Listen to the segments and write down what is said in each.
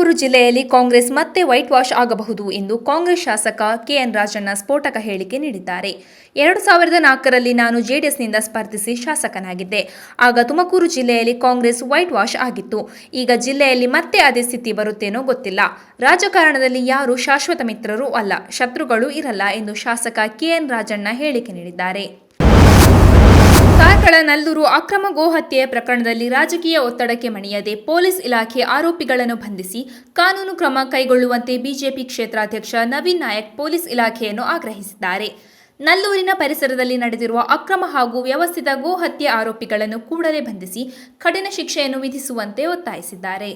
ತುಮಕೂರು ಜಿಲ್ಲೆಯಲ್ಲಿ ಕಾಂಗ್ರೆಸ್ ಮತ್ತೆ white wash ಆಗಬಹುದು ಎಂದು ಕಾಂಗ್ರೆಸ್ ಶಾಸಕ ಕೆಎನ್ ರಾಜಣ್ಣ ಸ್ಫೋಟಕ ಹೇಳಿಕೆ ನೀಡಿದ್ದಾರೆ. ಎರಡು ಸಾವಿರದ ನಾಲ್ಕರಲ್ಲಿ ನಾನು ಜೆಡಿಎಸ್ನಿಂದ ಸ್ಪರ್ಧಿಸಿ ಶಾಸಕನಾಗಿದ್ದೆ. ಆಗ ತುಮಕೂರು ಜಿಲ್ಲೆಯಲ್ಲಿ ಕಾಂಗ್ರೆಸ್ ವೈಟ್ ವಾಶ್ ಆಗಿತ್ತು. ಈಗ ಜಿಲ್ಲೆಯಲ್ಲಿ ಮತ್ತೆ ಅದೇ ಸ್ಥಿತಿ ಬರುತ್ತೇನೋ ಗೊತ್ತಿಲ್ಲ. ರಾಜಕಾರಣದಲ್ಲಿ ಯಾರು ಶಾಶ್ವತ ಮಿತ್ರರೂ ಅಲ್ಲ, ಶತ್ರುಗಳು ಇರಲ್ಲ ಎಂದು ಶಾಸಕ ಕೆಎನ್ ರಾಜಣ್ಣ ಹೇಳಿಕೆ ನೀಡಿದ್ದಾರೆ. ಕಾರ್ಕಳ ನಲ್ಲೂರು ಅಕ್ರಮ ಗೋಹತ್ಯೆ ಪ್ರಕರಣದಲ್ಲಿ ರಾಜಕೀಯ ಒತ್ತಡಕ್ಕೆ ಮಣಿಯದೆ ಪೊಲೀಸ್ ಇಲಾಖೆ ಆರೋಪಿಗಳನ್ನು ಬಂಧಿಸಿ ಕಾನೂನು ಕ್ರಮ ಕೈಗೊಳ್ಳುವಂತೆ ಬಿಜೆಪಿ ಕ್ಷೇತ್ರಾಧ್ಯಕ್ಷ ನವೀನ್ ನಾಯಕ್ ಪೊಲೀಸ್ ಇಲಾಖೆಯನ್ನು ಆಗ್ರಹಿಸಿದ್ದಾರೆ. ನಲ್ಲೂರಿನ ಪರಿಸರದಲ್ಲಿ ನಡೆದಿರುವ ಅಕ್ರಮ ಹಾಗೂ ವ್ಯವಸ್ಥಿತ ಗೋಹತ್ಯೆ ಆರೋಪಿಗಳನ್ನು ಕೂಡಲೇ ಬಂಧಿಸಿ ಕಠಿಣ ಶಿಕ್ಷೆಯನ್ನು ವಿಧಿಸುವಂತೆ ಒತ್ತಾಯಿಸಿದ್ದಾರೆ.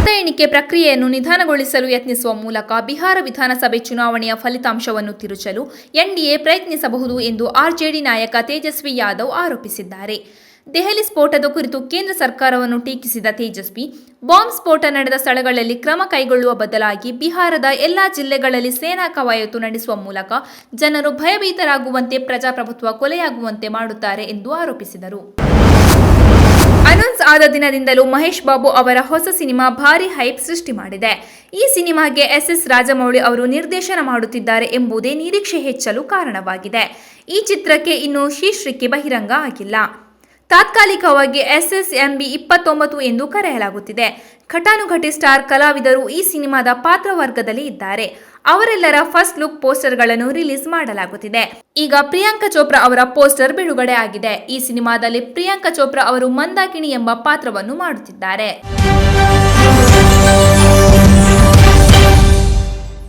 ಮತ ಎಣಿಕೆ ಪ್ರಕ್ರಿಯೆಯನ್ನು ನಿಧಾನಗೊಳಿಸಲು ಯತ್ನಿಸುವ ಮೂಲಕ ಬಿಹಾರ ವಿಧಾನಸಭೆ ಚುನಾವಣೆಯ ಫಲಿತಾಂಶವನ್ನು ತಿರುಚಲು ಎನ್ಡಿಎ ಪ್ರಯತ್ನಿಸಬಹುದು ಎಂದು ಆರ್ಜೆಡಿ ನಾಯಕ ತೇಜಸ್ವಿ ಯಾದವ್ ಆರೋಪಿಸಿದ್ದಾರೆ. ದೆಹಲಿ ಸ್ಫೋಟದ ಕುರಿತು ಕೇಂದ್ರ ಸರ್ಕಾರವನ್ನು ಟೀಕಿಸಿದ ತೇಜಸ್ವಿ, ಬಾಂಬ್ ಸ್ಫೋಟ ನಡೆದ ಸ್ಥಳಗಳಲ್ಲಿ ಕ್ರಮ ಕೈಗೊಳ್ಳುವ ಬದಲಾಗಿ ಬಿಹಾರದ ಎಲ್ಲಾ ಜಿಲ್ಲೆಗಳಲ್ಲಿ ಸೇನಾ ಕವಾಯತು ನಡೆಸುವ ಮೂಲಕ ಜನರು ಭಯಭೀತರಾಗುವಂತೆ, ಪ್ರಜಾಪ್ರಭುತ್ವ ಕೊಲೆಯಾಗುವಂತೆ ಮಾಡುತ್ತಾರೆ ಎಂದು ಆರೋಪಿಸಿದರು. ಅನೌನ್ಸ್ ಆದ ದಿನದಿಂದಲೂ ಮಹೇಶ್ ಬಾಬು ಅವರ ಹೊಸ ಸಿನಿಮಾ ಭಾರಿ ಹೈಪ್ ಸೃಷ್ಟಿ ಮಾಡಿದೆ. ಈ ಸಿನಿಮಾಗೆ ಎಸ್ ಎಸ್ ರಾಜಮೌಳಿ ಅವರು ನಿರ್ದೇಶನ ಮಾಡುತ್ತಿದ್ದಾರೆ ಎಂಬುದೇ ನಿರೀಕ್ಷೆ ಹೆಚ್ಚಲು ಕಾರಣವಾಗಿದೆ. ಈ ಚಿತ್ರಕ್ಕೆ ಇನ್ನೂ ಶೀರ್ಷಿಕೆ ಬಹಿರಂಗ ಆಗಿಲ್ಲ. ತಾತ್ಕಾಲಿಕವಾಗಿ ಎಸ್ ಎಸ್ ಎಂಬಿ ಇಪ್ಪತ್ತೊಂಬತ್ತು ಎಂದು ಕರೆಯಲಾಗುತ್ತಿದೆ. ಘಟಾನುಘಟಿ ಸ್ಟಾರ್ ಕಲಾವಿದರು ಈ ಸಿನಿಮಾದ ಪಾತ್ರವರ್ಗದಲ್ಲಿ ಇದ್ದಾರೆ. ಅವರೆಲ್ಲರ ಫಸ್ಟ್ ಲುಕ್ ಪೋಸ್ಟರ್ಗಳನ್ನು ರಿಲೀಸ್ ಮಾಡಲಾಗುತ್ತಿದೆ. ಈಗ ಪ್ರಿಯಾಂಕಾ ಚೋಪ್ರಾ ಅವರ ಪೋಸ್ಟರ್ ಬಿಡುಗಡೆ ಆಗಿದೆ. ಈ ಸಿನಿಮಾದಲ್ಲಿ ಪ್ರಿಯಾಂಕಾ ಚೋಪ್ರಾ ಅವರು ಮಂದಾಕಿಣಿ ಎಂಬ ಪಾತ್ರವನ್ನು ಮಾಡುತ್ತಿದ್ದಾರೆ.